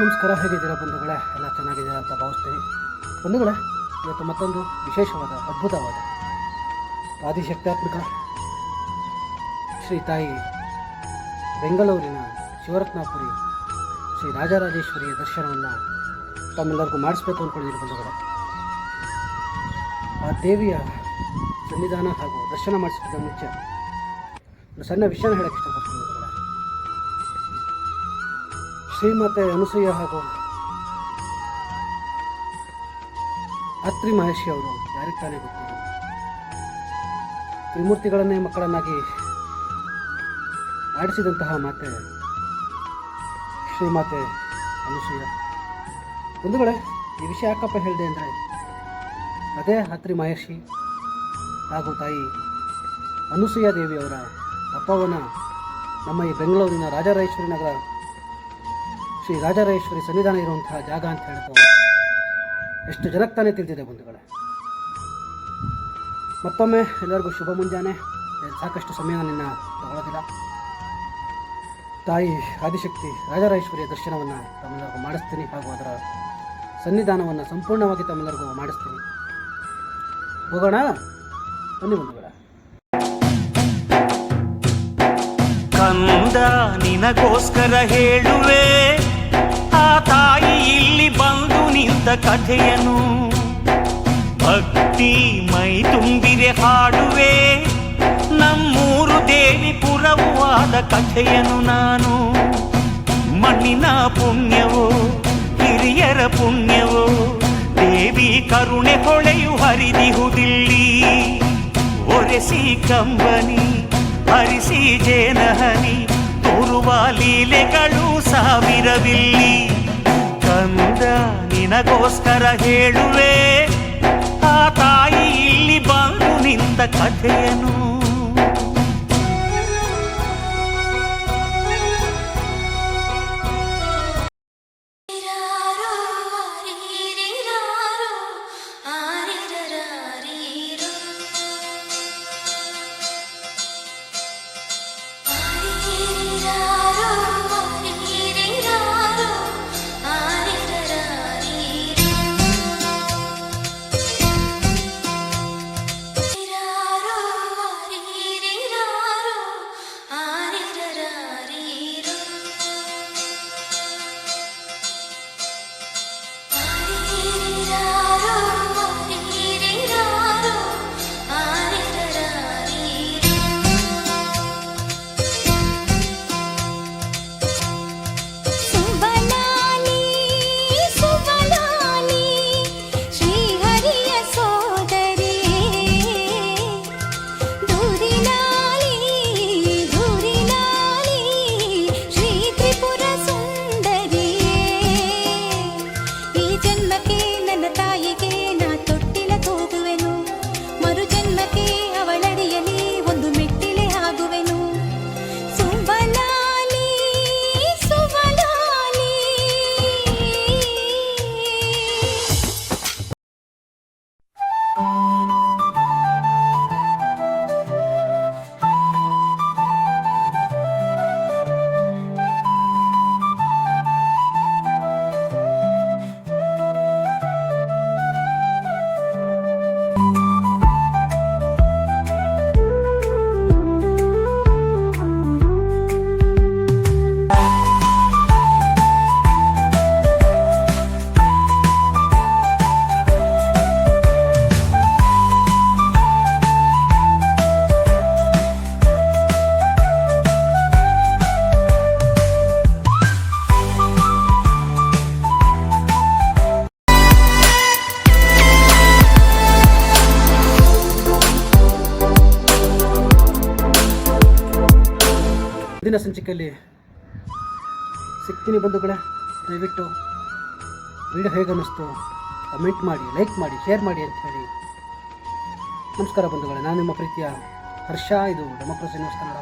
ನಮಸ್ಕಾರ, ಹೇಗಿದ್ದೀರಾ ಬಂಧುಗಳೇ? ಎಲ್ಲ ಚೆನ್ನಾಗಿದ್ದೀರಾ ಅಂತ ಭಾವಿಸ್ತೀನಿ. ಬಂಧುಗಳೇ, ಇವತ್ತು ಮತ್ತೊಂದು ವಿಶೇಷವಾದ, ಅದ್ಭುತವಾದ ಆದಿಶಕ್ತಾತ್ಮಕ ಶ್ರೀ ತಾಯಿ ಬೆಂಗಳೂರಿನ ಶಿವರತ್ನಾಪುರಿ ಶ್ರೀ ರಾಜರಾಜೇಶ್ವರಿಯ ದರ್ಶನವನ್ನು ತಮ್ಮೆಲ್ಲರಿಗೂ ಮಾಡಿಸ್ಬೇಕು ಅಂದ್ಕೊಂಡಿದ್ದೀನಿ ಬಂಧುಗಳೇ. ಆ ದೇವಿಯ ಸನ್ನಿಧಾನ ಹಾಗೂ ದರ್ಶನ ಮಾಡಿಸೋದಕ್ಕೆ ಮುಂಚೆ ಒಂದು ಸಣ್ಣ ವಿಷಯನ ಹೇಳೋಕ್ಕೆ ಇಷ್ಟಪಡ್ತೀನಿ. ಶ್ರೀಮತೆ ಅನಸೂಯ ಹಾಗೂ ಅತ್ರಿ ಮಹರ್ಷಿ ಅವರು ಯಾರಿಗೆ ತಾನೇ ಗೊತ್ತಿಲ್ಲ. ತ್ರಿಮೂರ್ತಿಗಳನ್ನೇ ಮಕ್ಕಳನ್ನಾಗಿ ಆಡಿಸಿದಂತಹ ಮಾತೆ ಶ್ರೀಮಾತೆ ಅನಸೂಯ. ಬಂಧುಗಳೇ, ಈ ವಿಷಯ ಯಾಕಪ್ಪ ಹೇಳಿದೆ ಅಂದರೆ, ಅದೇ ಅತ್ರಿ ಮಹರ್ಷಿ ಹಾಗೂ ತಾಯಿ ಅನಸೂಯ ದೇವಿಯವರ ಅಪ್ಪವನ ನಮ್ಮ ಈ ಬೆಂಗಳೂರಿನ ರಾಜರಾಜೇಶ್ವರಿ ನಗರ ಶ್ರೀ ರಾಜರಾಜೇಶ್ವರಿ ಸನ್ನಿಧಾನ ಇರುವಂತಹ ಜಾಗ ಅಂತ ಹೇಳ್ತಾರೆ ಎಷ್ಟು ಜನಕ್ಕೆ ತಾನೇ ತಿಳಿದಿದೆ ಬಂಧುಗಳೇ? ಮತ್ತೊಮ್ಮೆ ಎಲ್ಲರಿಗೂ ಶುಭ ಮುಂಜಾನೆ. ಸಾಕಷ್ಟು ಸಮಯ ನಿನ್ನ ತಗೊಳ್ಳೋದಿಲ್ಲ ತಾಯಿ ಆದಿಶಕ್ತಿ ರಾಜರಾಜೇಶ್ವರಿಯ ದರ್ಶನವನ್ನು ತಮ್ಮೆಲ್ಲರಿಗೂ ಮಾಡಿಸ್ತೀನಿ ಹಾಗೂ ಅದರ ಸನ್ನಿಧಾನವನ್ನು ಸಂಪೂರ್ಣವಾಗಿ ತಮ್ಮೆಲ್ಲರಿಗೂ ಮಾಡಿಸ್ತೀನಿ. ಹೋಗೋಣ? ಬನ್ನಿ ಬಂಧುಗಳ. ಕಂದ, ನಿನಗೋಸ್ಕರ ಹೇಳುವೆ. ತಾಯಿ ಇಲ್ಲಿ ಬಂದು ನಿಂತ ಕಥೆಯನು. ಭಕ್ತಿ ಮೈ ತುಂಬಿದೆ ಹಾಡುವೆ. ನಮ್ಮೂರು ದೇವಿ ಪುರವಾದ ಕಥೆಯನು ನಾನು. ಮಣ್ಣಿನ ಪುಣ್ಯವೋ, ಹಿರಿಯರ ಪುಣ್ಯವೋ, ದೇವಿ ಕರುಣೆ ಹೊಳೆಯು ಹರಿದಿಹುದಿಲ್ಲಿ. ಒರೆಸಿ ಕಂಬನಿ, ಹರಿಸಿ ಜೇನಹನಿ, ತೋರುವ ಲೀಲೆಗಳು ಸಾವಿರವಿಲ್ಲಿ ನಿನಗೋಸ್ಕರ ಹೇಳುವೆ ಆ ತಾಯಿ ಇಲ್ಲಿ ಬಂದು ನಿಂತ ಕಥೆಯನು ದಿನ ಸಂಚಿಕೆಯಲ್ಲಿ ಸಿಗ್ತೀನಿ ಬಂಧುಗಳೇ, ದಯವಿಟ್ಟು ವಿಡಿಯೋ ಹೇಗೆ ಅನ್ನಿಸ್ತು ಕಮೆಂಟ್ ಮಾಡಿ, ಲೈಕ್ ಮಾಡಿ, ಶೇರ್ ಮಾಡಿ ಅಂತ ಹೇಳಿ. ನಮಸ್ಕಾರ ಬಂಧುಗಳೇ, ನಾನು ನಿಮ್ಮ ಪ್ರೀತಿಯ ಹರ್ಷ, ಇದು ಡೆಮೋಕ್ರಸಿ ನ್ಯೂಸ್ ಕನ್ನಡ.